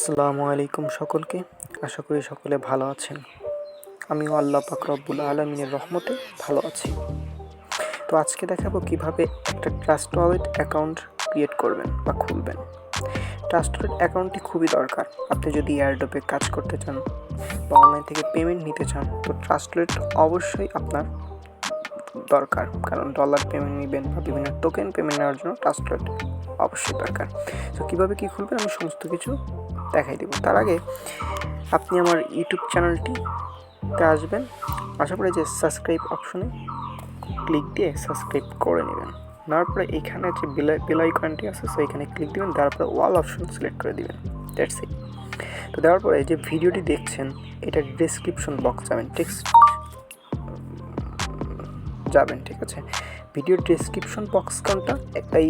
আসসালামু আলাইকুম সকলকে। আশা করি সকলে ভালো আছেন। আমিও আল্লাহ পাক রব্বুল আলমিনের রহমতে ভালো আছি। তো আজকে দেখাবো কীভাবে একটা ট্রাস্ট ওয়ালেট অ্যাকাউন্ট ক্রিয়েট করবেন বা খুলবেন। ট্রাস্ট ওয়ালেট অ্যাকাউন্টটি খুবই দরকার। আপনি যদি এয়ারডোপে কাজ করতে চান বা অনলাইন থেকে পেমেন্ট নিতে চান, তো ট্রাস্ট ওয়ালেট অবশ্যই আপনার দরকার। কারণ ডলার পেমেন্ট নেবেন বা বিভিন্ন টোকেন পেমেন্ট নেওয়ার জন্য ট্রাস্ট ওয়ালেট অবশ্যই দরকার। তো কীভাবে কী খুলবেন? আমি সমস্ত কিছু দেখাই দেবো। তার আগে আপনি আমার ইউটিউব চ্যানেলটিতে আসবেন। আশা করি যে সাবস্ক্রাইব অপশনে ক্লিক দিয়ে সাবস্ক্রাইব করে নেবেন। নেওয়ার পরে এইখানে যে বেল আইকনটি আছে সো এখানে ক্লিক দিবেন। তারপরে ওয়াল অপশন সিলেক্ট করে দিবেন। দ্যাটস ইট তো দেওয়ার পরে যে ভিডিওটি দেখছেন এটা ডিসক্রিপশন বক্স যাবেন। টেক্সট যাবেন, ঠিক আছে? ভিডিও ডিসক্রিপশন বক্স কোনটা? এই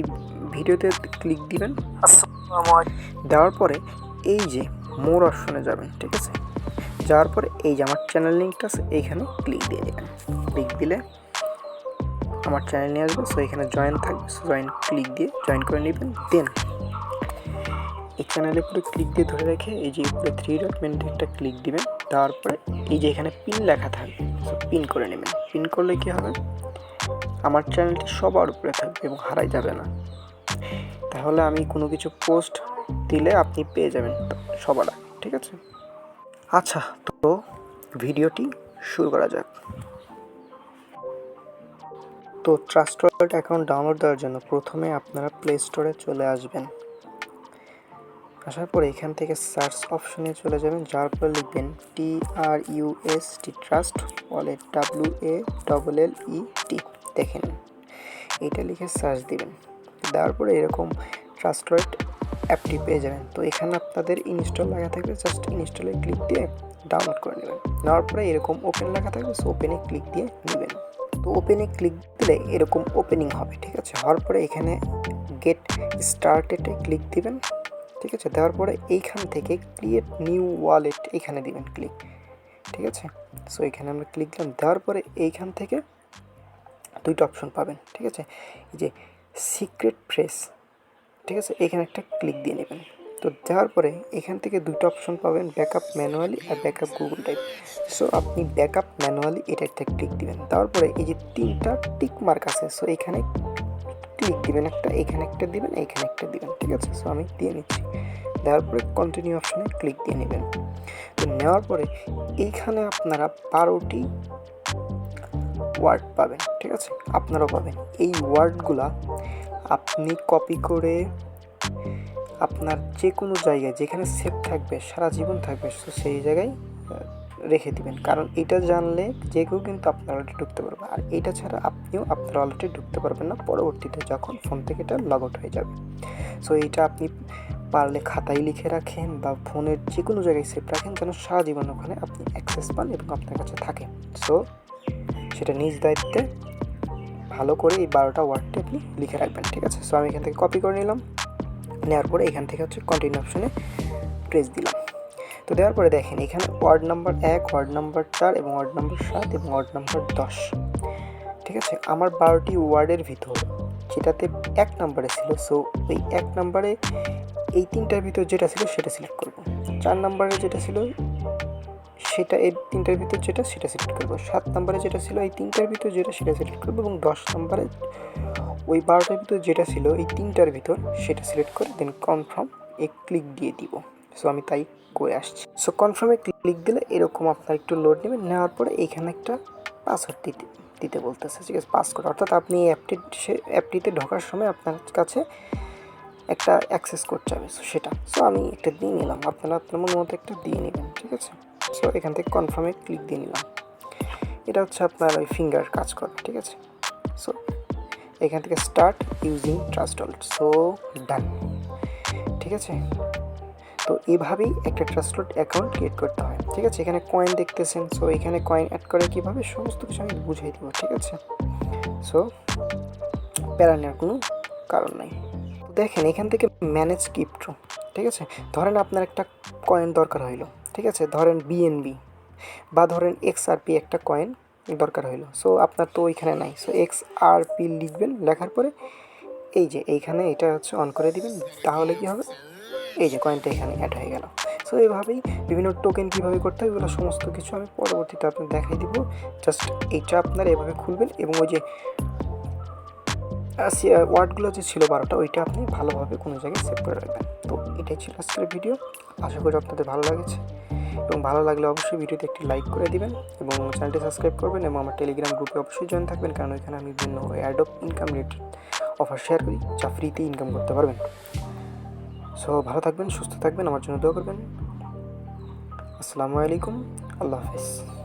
ভিডিওতে ক্লিক দিবেন। দেওয়ার পরে এই যে মোর অপশনে যাবেন, ঠিক আছে? যাওয়ার পরে এই যে আমার চ্যানেল লিঙ্কটা আছে এইখানে ক্লিক দিয়ে দেবেন। ক্লিক দিলে আমার চ্যানেল নিয়ে আসবে সো এখানে জয়েন থাকবে সো জয়েন ক্লিক দিয়ে জয়েন করে নেবেন দেন এই চ্যানেলের উপরে ক্লিক দিয়ে ধরে রেখে এই যে উপরে থ্রি ডট মেনুতে একটা ক্লিক দিবেন তারপরে এই যে এখানে পিন লেখা থাকবে সো পিন করে নেবেন। পিন করলে কী হবে? আমার চ্যানেলটি সবার উপরে থাকবে এবং হারাই যাবে না। তাহলে আমি কোনো কিছু পোস্ট দিলে আপনি পেয়ে যাবেন সবার ঠিক আছে? আচ্ছা তো ভিডিওটি শুরু করা যাক। তো ট্রাস্ট ওয়ালেট অ্যাকাউন্ট ডাউনলোড দেওয়ার জন্য প্রথমে আপনারা প্লে স্টোরে চলে আসবেন। আসার পরে এখান থেকে সার্চ অপশনে চলে যাবেন, যার পর লিখবেন T R U S T trust wallet W A double L E T দেখেন এটা লিখে সার্চ দিবেন। দেওয়ার পরে এরকম ট্রাস্ট ওয়ালেট অ্যাপটি পেয়ে যাবেন। তো এখানে আপনাদের ইনস্টল লেখা থাকবে জাস্ট ইনস্টলে ক্লিক দিয়ে ডাউনলোড করে নেবেন। নেওয়ার পরে এরকম ওপেন লেখা থাকবে সো ওপেনে ক্লিক দিয়ে নেবেন। তো ওপেনে ক্লিক দিলে এরকম ওপেনিং হবে, ঠিক আছে? হওয়ার পরে এখানে গেট স্টার্টেডে ক্লিক দিবেন, ঠিক আছে? দেওয়ার পরে এইখান থেকে ক্রিয়েট নিউ ওয়ালেট এখানে দিবেন ক্লিক ঠিক আছে? সো এখানে আমরা ক্লিক দিলাম, দেওয়ার পরে এইখান থেকে দুইটা অপশন পাবেন, ঠিক আছে? এই যে সিক্রেট ফ্রেস ঠিক আছে? এখানে একটা ক্লিক দিয়ে নেবেন। তো দেওয়ার পরে এখান থেকে দুটো অপশন পাবেন ব্যাকআপ ম্যানুয়ালি আর ব্যাকআপ গুগল টাইপ সো আপনি ব্যাকআপ ম্যানুয়ালি এটা একটা ক্লিক দিবেন। তারপরে এই যে তিনটা টিক মার্ক আছে সো এখানে ক্লিক দিবেন একটা, এখানে একটা দিবেন, এখানে একটা দিবেন, ঠিক আছে? সো আমি দিয়ে নিচ্ছি। দেওয়ার পরে কন্টিনিউ অপশনে ক্লিক দিয়ে নেবেন। তো নেওয়ার পরে এইখানে আপনারা বারোটি ওয়ার্ড পাবেন, ঠিক আছে? আপনারাও পাবেন। এই ওয়ার্ডগুলা আপনি কপি করে আপনার যে কোনো জায়গায় যেখানে সেভ থাকবে, সারা জীবন থাকবে তো সেই জায়গায় রেখে দিবেন। কারণ এটা জানলে যে কেউ কিন্তু আপনার অলরেডি ঢুকতে পারবে আর এটা ছাড়া আপনিও আপনার অলরেডি ঢুকতে পারবেন না পরবর্তীতে যখন ফোন থেকে এটা লগ আউট হয়ে যাবে। সো এইটা আপনি পারলে খাতায় লিখে রাখেন বা ফোনের যে কোনো জায়গায় সেভ রাখেন যেন সারা জীবন ওখানে আপনি অ্যাক্সেস পান এবং আপনার কাছে থাকে। সো সেটা নিজ দায়িত্বে ভালো করে এই বারোটা ওয়ার্ডটি আপনি লিখে রাখবেন, ঠিক আছে? সো আমি এখান থেকে কপি করে নিলাম। নেওয়ার পরে এখান থেকে হচ্ছে কন্টিনিউ অপশনে প্রেস দিলাম। তো দেওয়ার পরে দেখেন, এখানে ওয়ার্ড নাম্বার এক ওয়ার্ড নাম্বার চার এবং ওয়ার্ড নাম্বার সাত এবং ওয়ার্ড নাম্বার দশ। ঠিক আছে? আমার বারোটি ওয়ার্ডের ভিতর যেটাতে এক নাম্বারে ছিল সো ওই এক নাম্বারে এই তিনটার ভিতর যেটা ছিল, সেটা সিলেক্ট করব। চার নাম্বারে যেটা ছিল সেটা এই তিনটার ভিতর যেটা, সেটা সিলেক্ট করব। সাত নম্বরে যেটা ছিল এই তিনটার ভিতর যেটা, সেটা সিলেক্ট করব এবং দশ নম্বরে ওই বারোটার ভিতর যেটা ছিল এই তিনটার ভিতর সেটা সিলেক্ট করে দেন কনফার্ম এ ক্লিক দিয়ে দিব। সো আমি তাই করে আসছি। সো কনফার্মে ক্লিক দিলে এরকম আপনার একটু লোড নেবেন, নেওয়ার পরে এইখানে একটা পাসওয়ার্ড দিতে দিতে বলতেছে, ঠিক আছে? পাসকোড অর্থাৎ আপনি এই অ্যাপটি অ্যাপটিতে ঢোকার সময় আপনার কাছে একটা অ্যাক্সেস কোড যাবে সো সেটা। সো আমি একটা দিয়ে নিলাম। আপনারা আপনার মন মতো একটা দিয়ে নেবেন, ঠিক আছে? সো এখান থেকে কনফার্মে ক্লিক দিয়ে নিলাম। এটা হচ্ছে আপনার ওই ফিঙ্গার কাজ করবে, ঠিক আছে? সো এখান থেকে start using trust so done ঠিক আছে? তো এভাবেই একটা ট্রাস্ট ওয়ালেট অ্যাকাউন্ট ক্রিয়েট করতে হয়। ঠিক আছে? এখানে কয়েন দেখতেছেন। সো এখানে কয়েন অ্যাড করে কীভাবে সমস্ত কিছু আমি বুঝিয়ে দেবো, ঠিক আছে? সো প্যারা নেওয়ার কোনো কারণ নাই। দেখেন, এখান থেকে ম্যানেজ ক্রিপ্টো ঠিক আছে? ধরেন আপনার একটা কয়েন দরকার হইল। ঠিক আছে? ধরেন বিএনবি বা ধরেন এক্স আর পি একটা কয়েন দরকার হইল। সো আপনার তো ওইখানে নাই। সো এক্স আর পি লিখবেন, লেখার পরে এই যে এইখানে এটা হচ্ছে অন করে দিবেন। তাহলে কি হবে? এই যে কয়েনটা এখানে অ্যাড হয়ে গেল। সো এইভাবেই বিভিন্ন টোকেন কীভাবে করতে হয় এগুলো সমস্ত কিছু আমি পরবর্তীতে আপনাকে দেখাই দিব। জাস্ট এইটা আপনারা এভাবে খুলবেন এবং ওই যে ওয়ার্ডগুলো যে ছিল বারোটা, ওইটা আপনি ভালোভাবে কোনো জায়গায় সেভ করে রাখবেন। তো এটাই ছিল আজকের ভিডিও আশা করি আপনাদের ভালো লাগেছে। এবং ভালো লাগলে অবশ্যই ভিডিওতে একটি লাইক করে দিবেন এবং চ্যানেলটি সাবস্ক্রাইব করবেন এবং আমার টেলিগ্রাম গ্রুপে অবশ্যই জয়েন থাকবেন কারণ ওইখানে আমি বিভিন্ন ad of income related offer share করি যা ফ্রিতে ইনকাম করতে পারবেন। সো ভালো থাকবেন, সুস্থ থাকবেন, আমার জন্য দোয়া করবেন। আসসালামু আলাইকুম, আল্লাহ হাফিজ।